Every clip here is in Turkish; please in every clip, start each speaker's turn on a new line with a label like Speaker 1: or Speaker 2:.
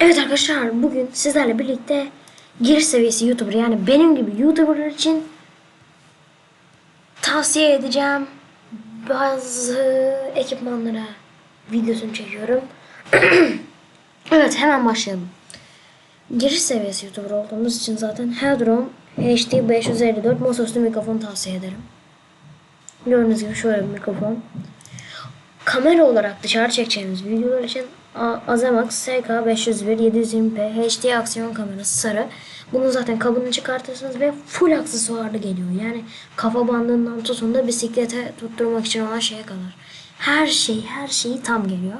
Speaker 1: Evet arkadaşlar bugün sizlerle birlikte giriş seviyesi YouTuber yani benim gibi YouTuber'lar için tavsiye edeceğim bazı ekipmanlara videosunu çekiyorum. evet hemen başlayalım. Giriş seviyesi YouTuber olduğumuz için zaten Headroom HD 554 masaüstü mikrofon tavsiye ederim. Gördüğünüz gibi şöyle bir mikrofon. Kamera olarak dışarı çekeceğimiz videolar için A- Azamax SK501 720p HD aksiyon kamerası sarı. Bunun zaten kabını çıkartırsınız ve full aksesuarlı geliyor. Yani kafa bandından tutun da bisiklete tutturmak için olan şeye kadar. Her şey, her şeyi tam geliyor.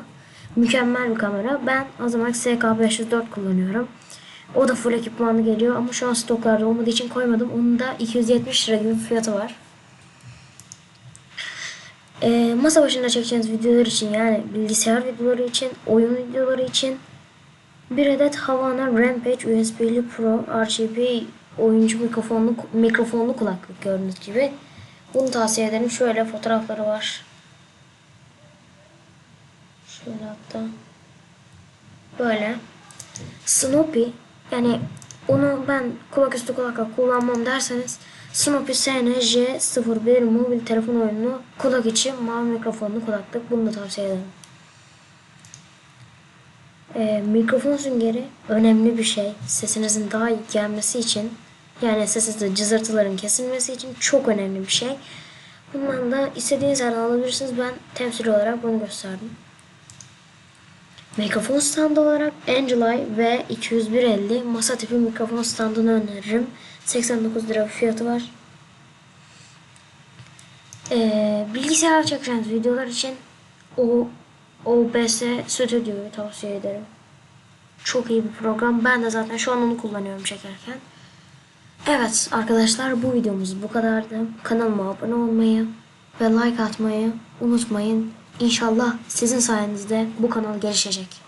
Speaker 1: Mükemmel bir kamera. Ben Azamax SK504 kullanıyorum. O da full ekipmanlı geliyor ama şu an stoklarda olmadığı için koymadım. Onun da 270 lira gibi fiyatı var. Ee, masa başında çekeceğiniz videolar için yani bilgisayar videoları için, oyun videoları için bir adet Havana Rampage USB'li Pro RGB oyuncu mikrofonlu mikrofonlu kulaklık gördüğünüz gibi. Bunu tavsiye ederim. Şöyle fotoğrafları var. Şöyle hatta. Böyle. Snoopy yani onu ben kulak üstü kulaklık kullanmam derseniz Snoopy SN-J01 mobil telefon oyununu kulak içi mavi mikrofonlu kulaklık bunu da tavsiye ederim. Ee, mikrofon süngeri önemli bir şey. Sesinizin daha iyi gelmesi için yani sesinizde cızırtıların kesilmesi için çok önemli bir şey. Bundan da istediğiniz yerden alabilirsiniz. Ben temsil olarak bunu gösterdim. Mikrofon standı olarak Angelai V20150 masa tipi mikrofon standını öneririm. 89 lira fiyatı var. Ee, bilgisayar çekeceğiniz videolar için o OBS Studio'yu tavsiye ederim. Çok iyi bir program. Ben de zaten şu an onu kullanıyorum çekerken. Evet arkadaşlar bu videomuz bu kadardı. Kanalıma abone olmayı ve like atmayı unutmayın. İnşallah sizin sayenizde bu kanal gelişecek.